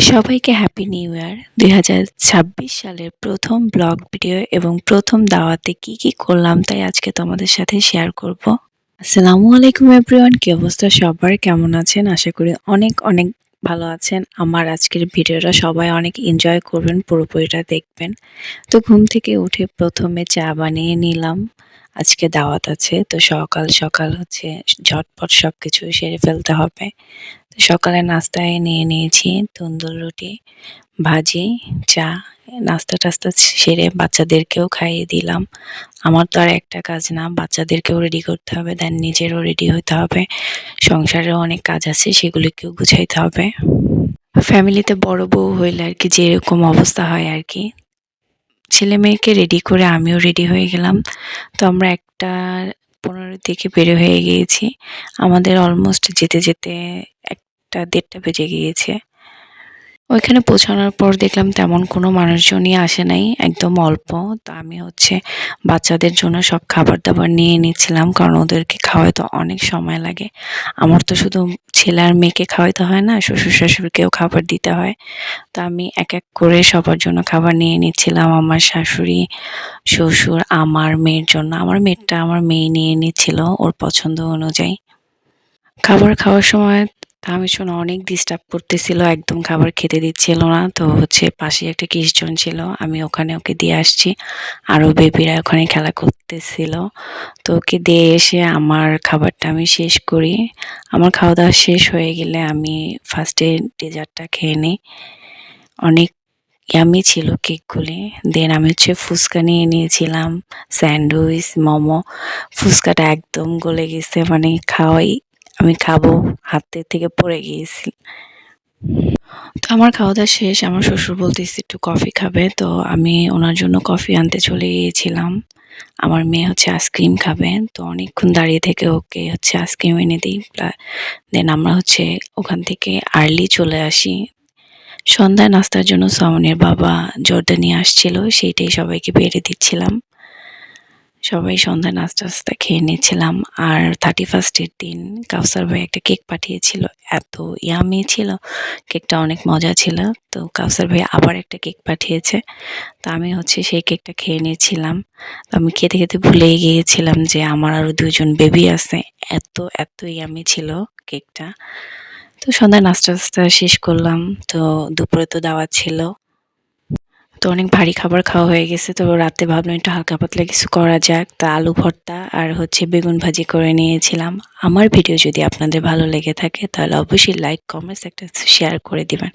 সবাইকে happy new year দুই হাজার ছাব্বিশ সালের প্রথম ব্লগ ভিডিও এবং প্রথম দাওয়াতে কি কি করলাম তাই আজকে তোমাদের সাথে শেয়ার করব। আসসালামু আলাইকুম এভরিওয়ান কি অবস্থা? সবার কেমন আছেন? আশা করি অনেক অনেক ভালো আছেন? আমার আজকের ভিডিওটা সবাই অনেক এনজয় করবেন, পুরোপুরিটা দেখবেন। তো ঘুম থেকে উঠে প্রথমে চা বানিয়ে নিলাম। আজকে দাওয়াত আছে, তো সকাল সকাল হচ্ছে ঝটপট সব কিছু সেরে ফেলতে হবে। তো সকালে নাস্তায় নিয়ে নিয়েছি, তন্দুর রুটি, ভাজি, চা নাস্তা টাস্তা সেরে বাচ্চাদেরকেও খাইয়ে দিলাম। আমার তো আর একটা কাজ না, বাচ্চাদেরকেও রেডি করতে হবে দেন নিজেরও রেডি হতে হবে। সংসারেও অনেক কাজ আছে, সেগুলিকেও গুছাইতে হবে। ফ্যামিলিতে বড় বউ হইলে আর কি যেরকম অবস্থা হয় আর কি। ছেলে মেয়েকে রেডি করে আমিও রেডি হয়ে গেলাম। তো আমরা একটা পনেরো দিকে বের হয়ে গিয়েছি। আমাদের অলমোস্ট যেতে যেতে একটা দেড়টা বেজে গিয়েছে। ওইখানে পৌঁছানোর পর দেখলাম তেমন কোনো মানুষজনই আসে নাই, একদম অল্প। তো আমি হচ্ছে বাচ্চাদের জন্য সব খাবার দাবার নিয়ে নিচ্ছিলাম কারণ ওদেরকে খাওয়াইতে অনেক সময় লাগে। আমার তো শুধু ছেলে আর মেয়েকে খাওয়াইতে হয় না, শ্বশুর শাশুড়িকেও খাবার দিতে হয়। তো আমি এক এক করে সবার জন্য খাবার নিয়ে নিচ্ছিলাম, আমার শাশুড়ি, শ্বশুর, আমার মেয়ের জন্য। আমার মেয়েরটা আমার মেয়ে নিয়ে নিচ্ছিল ওর পছন্দ অনুযায়ী। খাবার খাওয়ার সময় শোনা অনেক ডিস্টার্ব করতেছিল, একদম খাবার খেতে দিচ্ছিল না। তো হচ্ছে পাশে একটা কিশজন ছিল, আমি ওখানে ওকে দিয়ে আসছি। আরও বেবিরা ওখানে খেলা করতেছিল। তো ওকে দিয়ে এসে আমার খাবারটা আমি শেষ করি। আমার খাওয়া দাওয়া শেষ হয়ে গেলে আমি ফার্স্টে ডেজার্টটা খেয়ে নিই। অনেক ইয়ামি ছিল কেকগুলি দেন আমি হচ্ছে ফুচকা নিয়ে নিয়েছিলাম, স্যান্ডউইচ, মোমো। ফুচকাটা একদম গলে গেছে মানে খাওয়াই আমি খাব হাতের থেকে পড়ে গিয়েছি। তো আমার খাওয়া দাওয়া শেষ, আমার শ্বশুর বলতেছি একটু কফি খাবে, তো আমি ওনার জন্য কফি আনতে চলে গিয়েছিলাম। আমার মেয়ে হচ্ছে আইসক্রিম খাবে, তো অনেকক্ষণ দাঁড়িয়ে থেকে ওকে হচ্ছে আইসক্রিম এনে দিই। দেন আমরা হচ্ছে ওখান থেকে আর্লি চলে আসি। সন্ধ্যায় নাস্তার জন্য সামনের বাবা জর্দা নিয়ে আসছিল, সেইটাই সবাইকে বেড়ে দিচ্ছিলাম। সবাই সন্ধ্যা নাস্তা টাস্তা খেয়ে নিয়েছিলাম। আর থার্টি ফার্স্টের দিন কাউসার ভাই একটা কেক পাঠিয়েছিল। এত ইয়ামি ছিল। কেকটা অনেক মজা ছিল। তো কাউসার ভাই আবার একটা কেক পাঠিয়েছে। তো আমি হচ্ছে সেই কেকটা খেয়ে নিয়েছিলাম। তো আমি খেতে খেতে ভুলেই গিয়েছিলাম যে আমার আরও দুজন বেবি আছে। এত এত ইয়ামি ছিল কেকটা। তো সন্ধ্যায় নাস্তা টাস্তা শেষ করলাম। তো দুপুরে তো দাওয়াত ছিল। তো অনেক ভারী খাবার খাওয়া হয়ে গেছে। তো রাতে ভাবলাম একটু হালকা পাতলা কিছু করা যাক। তা আলু ভর্তা আর হচ্ছে বেগুন ভাজি করে নিয়েছিলাম। আমার ভিডিও যদি আপনাদের ভালো লেগে থাকে, তাহলে অবশ্যই লাইক কমেন্টস একটা শেয়ার করে দিবেন।